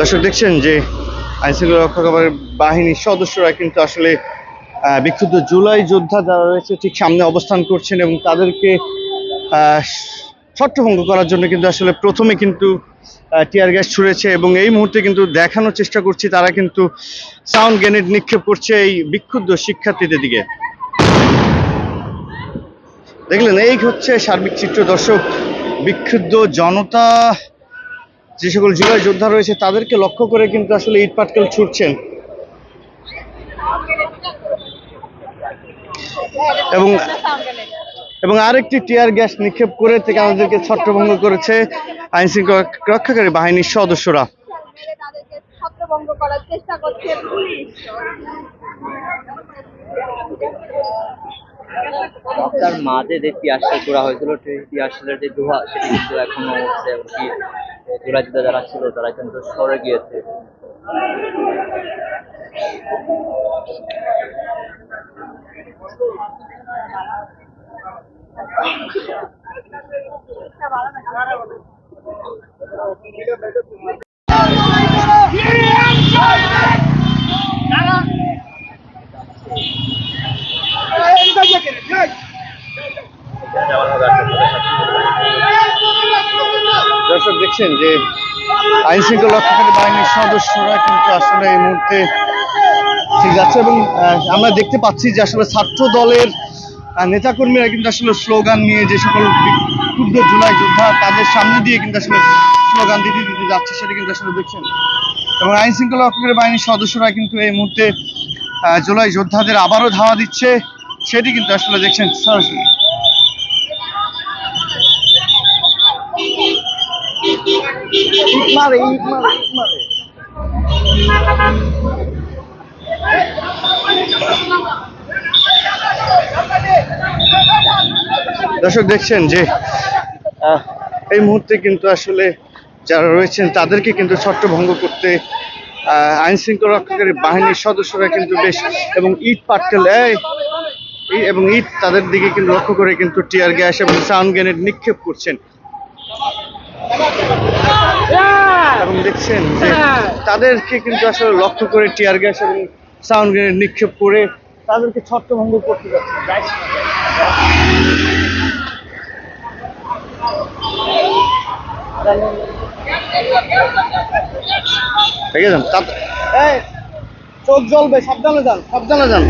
দর্শক দেখছেন যে আইনশৃঙ্খলা রক্ষাকারী বাহিনীর সদস্যরা কিন্তু আসলে বিক্ষুব্ধ জুলাই যোদ্ধা যারা রয়েছে ঠিক সামনে অবস্থান করছেন এবং তাদেরকে ছত্রভঙ্গ করার জন্য কিন্তু আসলে প্রথমে কিন্তু টিয়ার গ্যাস ছুড়েছে এবং এই মুহূর্তে কিন্তু দেখানোর চেষ্টা করছি তারা কিন্তু সাউন্ড গ্রেনেড নিক্ষেপ করছে এই বিক্ষুব্ধ শিক্ষার্থীদের দিকে। দেখলেন, এই হচ্ছে সার্বিক চিত্র দর্শক, বিক্ষুব্ধ জনতা যে সকল জুলাই যোদ্ধা রয়েছে, তাদেরকে লক্ষ্য করে কিন্তু আসলে ইট পাটকেল ছুটছেন। এবং এবং আরেকটি টিয়ার গ্যাস নিক্ষেপ করে থেকে আমাদেরকে ছত্রভঙ্গ করেছে আইন শৃঙ্খলা রক্ষাকারী বাহিনীর সদস্যরা। তার মাঝে যে তিয়াসটা করা হয়েছিল যে ধোঁয়া সেটি কিন্তু এখনও এমনকি যারা ছিল তারা কিন্তু সরে গিয়েছে। দেখছেন যে আইন শৃঙ্খলা রক্ষাকারী বাহিনীর সদস্যরা কিন্তু আসলে এই মুহূর্তে ঠিক যাচ্ছে এবং আমরা দেখতে পাচ্ছি যে আসলে ছাত্র দলের নেতাকর্মীরা কিন্তু আসলে স্লোগান নিয়ে যে সকল ক্ষুদ্র জুলাই যোদ্ধা তাদের সামনে দিয়ে কিন্তু আসলে স্লোগান দিতে দিতে যাচ্ছে সেটা কিন্তু আসলে দেখছেন। এবং আইন শৃঙ্খলা রক্ষাকারী বাহিনীর সদস্যরা কিন্তু এই মুহূর্তে জুলাই যোদ্ধাদের আবারও ধাওয়া দিচ্ছে, সেটি কিন্তু আসলে দেখছেন সরাসরি। দর্শক, দেখছেন যে এই মুহূর্তে কিন্তু আসলে যারা রয়েছেন, তাদেরকে কিন্তু ছত্রভঙ্গ করতে আইন শৃঙ্খলা রক্ষাকারী বাহিনীর সদস্যরা কিন্তু বেশ, এবং ইট পাটকেল এবং ইট তাদের দিকে কিন্তু লক্ষ্য করে কিন্তু টিয়ার গ্যাস এবং সাউন্ড গ্রেনেড নিক্ষেপ করছেন। এবং দেখছেন যে তাদেরকে কিন্তু আসলে লক্ষ্য করে টিয়ার গ্যাস এবং সাউন্ড গ্রেনেড নিক্ষেপ করে তাদেরকে ছত্রভঙ্গ করতে যাচ্ছে। ঠিক আছে এই, চোখ জ্বলবে সাবধানে যান সাবধানে যান।